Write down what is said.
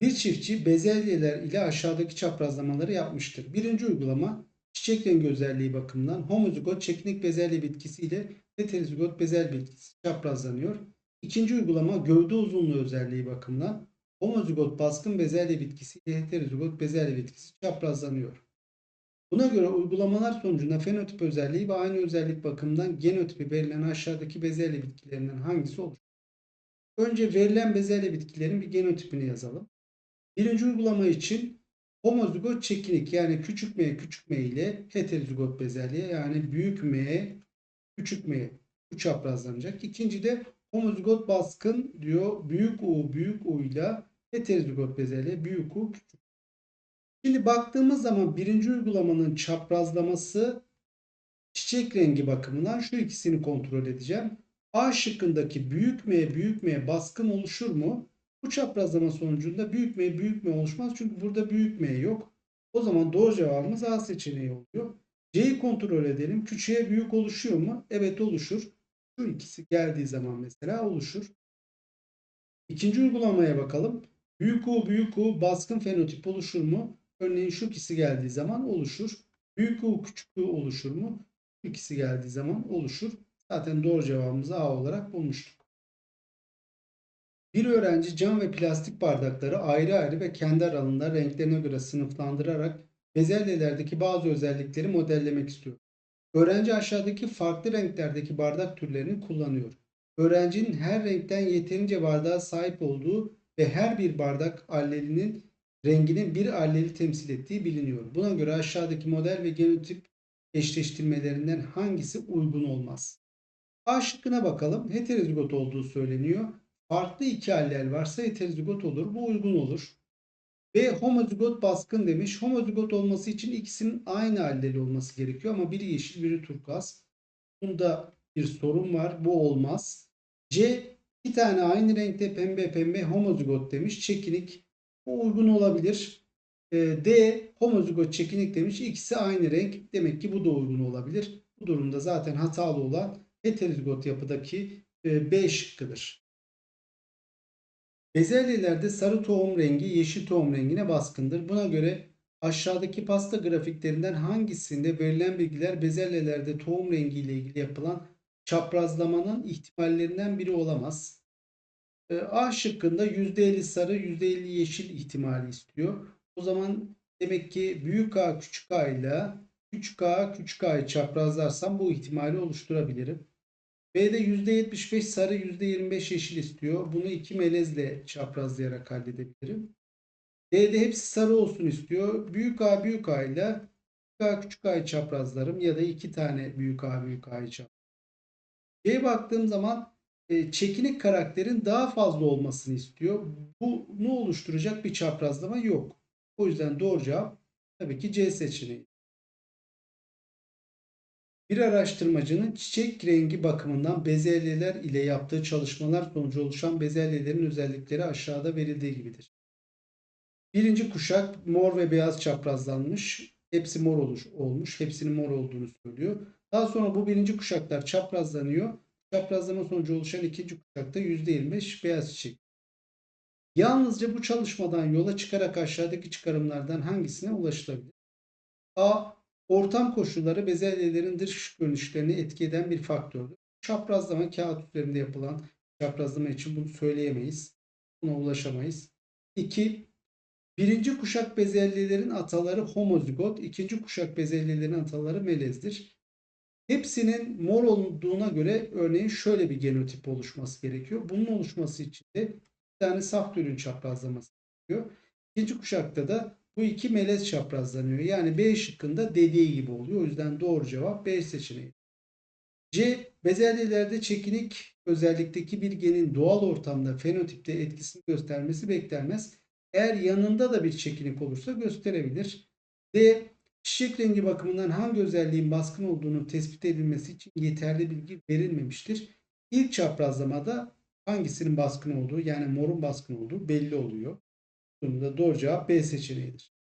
Bir çiftçi bezelyeler ile aşağıdaki çaprazlamaları yapmıştır. Birinci uygulama çiçek rengi özelliği bakımından homozigot çekinik bezelye bitkisi ile heterozigot bezel bitkisi çaprazlanıyor. İkinci uygulama gövde uzunluğu özelliği bakımından homozigot baskın bezelye bitkisi ile heterozigot bezelye bitkisi çaprazlanıyor. Buna göre uygulamalar sonucunda fenotip özelliği ve aynı özellik bakımından genotipi verilen aşağıdaki bezelye bitkilerinden hangisi olur? Önce verilen bezelye bitkilerin bir genotipini yazalım. Birinci uygulama için homozigot çekinik yani küçük m küçük m ile heterozigot bezelye yani büyük m küçük m bu çaprazlanacak. İkinci de homozigot baskın diyor büyük U büyük U ile heterozigot bezelye büyük U küçük. Şimdi baktığımız zaman birinci uygulamanın çaprazlaması çiçek rengi bakımından şu ikisini kontrol edeceğim. A şıkkındaki büyük M büyük M baskın oluşur mu? Bu çaprazlama sonucunda büyük M büyük M oluşmaz. Çünkü burada büyük M yok. O zaman doğru cevabımız A seçeneği oluyor. C'yi kontrol edelim. Küçüğe büyük oluşuyor mu? Evet oluşur. Şu ikisi geldiği zaman mesela oluşur. İkinci uygulamaya bakalım. Büyük U büyük U baskın fenotip oluşur mu? Örneğin şu ikisi geldiği zaman oluşur. Büyük U küçük U oluşur mu? İkisi geldiği zaman oluşur. Zaten doğru cevabımızı A olarak bulmuştuk. Bir öğrenci cam ve plastik bardakları ayrı ayrı ve kendi aralığında renklerine göre sınıflandırarak bezelyelerdeki bazı özellikleri modellemek istiyor. Öğrenci aşağıdaki farklı renklerdeki bardak türlerini kullanıyor. Öğrencinin her renkten yeterince bardağa sahip olduğu ve her bir bardak allelinin renginin bir alleli temsil ettiği biliniyor. Buna göre aşağıdaki model ve genotip eşleştirmelerinden hangisi uygun olmaz? A şıkkına bakalım. Heterozigot olduğu söyleniyor. Farklı iki allel varsa heterozigot olur. Bu uygun olur. B homozigot baskın demiş. Homozigot olması için ikisinin aynı alleli olması gerekiyor ama biri yeşil biri turkuaz. Bunda bir sorun var. Bu olmaz. C iki tane aynı renkte pembe pembe homozigot demiş. Çekinik. Bu uygun olabilir. E, D homozigot çekinik demiş. İkisi aynı renk. Demek ki bu da uygun olabilir. Bu durumda zaten hatalı olan heterozigot yapıdaki e, B şıkkıdır. Bezelyelerde sarı tohum rengi yeşil tohum rengine baskındır. Buna göre aşağıdaki pasta grafiklerinden hangisinde verilen bilgiler bezelyelerde tohum rengi ile ilgili yapılan çaprazlamanın ihtimallerinden biri olamaz. E, A şıkkında %50 sarı %50 yeşil ihtimali istiyor. O zaman demek ki büyük A küçük A ile küçük A küçük A'yı çaprazlarsam bu ihtimali oluşturabilirim. B'de %75 sarı %25 yeşil istiyor. Bunu iki melezle çaprazlayarak halledebilirim. D'de hepsi sarı olsun istiyor. Büyük A büyük A ile küçük A küçük A'yı çaprazlarım ya da iki tane büyük A büyük A'yı çaprazlarım. C'ye baktığım zaman e, çekinik karakterin daha fazla olmasını istiyor. Bu ne oluşturacak bir çaprazlama yok. O yüzden doğru cevap tabii ki C seçeneği. Bir araştırmacının çiçek rengi bakımından bezelyeler ile yaptığı çalışmalar sonucu oluşan bezelyelerin özellikleri aşağıda verildiği gibidir. Birinci kuşak mor ve beyaz çaprazlanmış. Hepsi mor oluş, olmuş. Hepsinin mor olduğunu söylüyor. Daha sonra bu birinci kuşaklar çaprazlanıyor. Çaprazlama sonucu oluşan ikinci kuşakta %25 beyaz çiçek. Yalnızca bu çalışmadan yola çıkarak aşağıdaki çıkarımlardan hangisine ulaşılabilir? A. Ortam koşulları bezelyelerin dış görünüşlerini etki eden bir faktördür. Çaprazlama kağıt üzerinde yapılan çaprazlama için bunu söyleyemeyiz. Buna ulaşamayız. 2. Birinci kuşak bezelyelerin ataları homozigot, ikinci kuşak bezelyelerin ataları melezdir. Hepsinin mor olduğuna göre örneğin şöyle bir genotip oluşması gerekiyor. Bunun oluşması için de bir tane saf türün çaprazlaması gerekiyor. İkinci kuşakta da bu iki melez çaprazlanıyor. Yani B şıkkında dediği gibi oluyor. O yüzden doğru cevap B seçeneği. C. Bezelyelerde çekinik özellikteki bir genin doğal ortamda fenotipte etkisini göstermesi beklenmez. Eğer yanında da bir çekinik olursa gösterebilir. D. Çiçek rengi bakımından hangi özelliğin baskın olduğunu tespit edilmesi için yeterli bilgi verilmemiştir. İlk çaprazlamada hangisinin baskın olduğu yani morun baskın olduğu belli oluyor. Bunun da doğru cevap B seçeneğidir.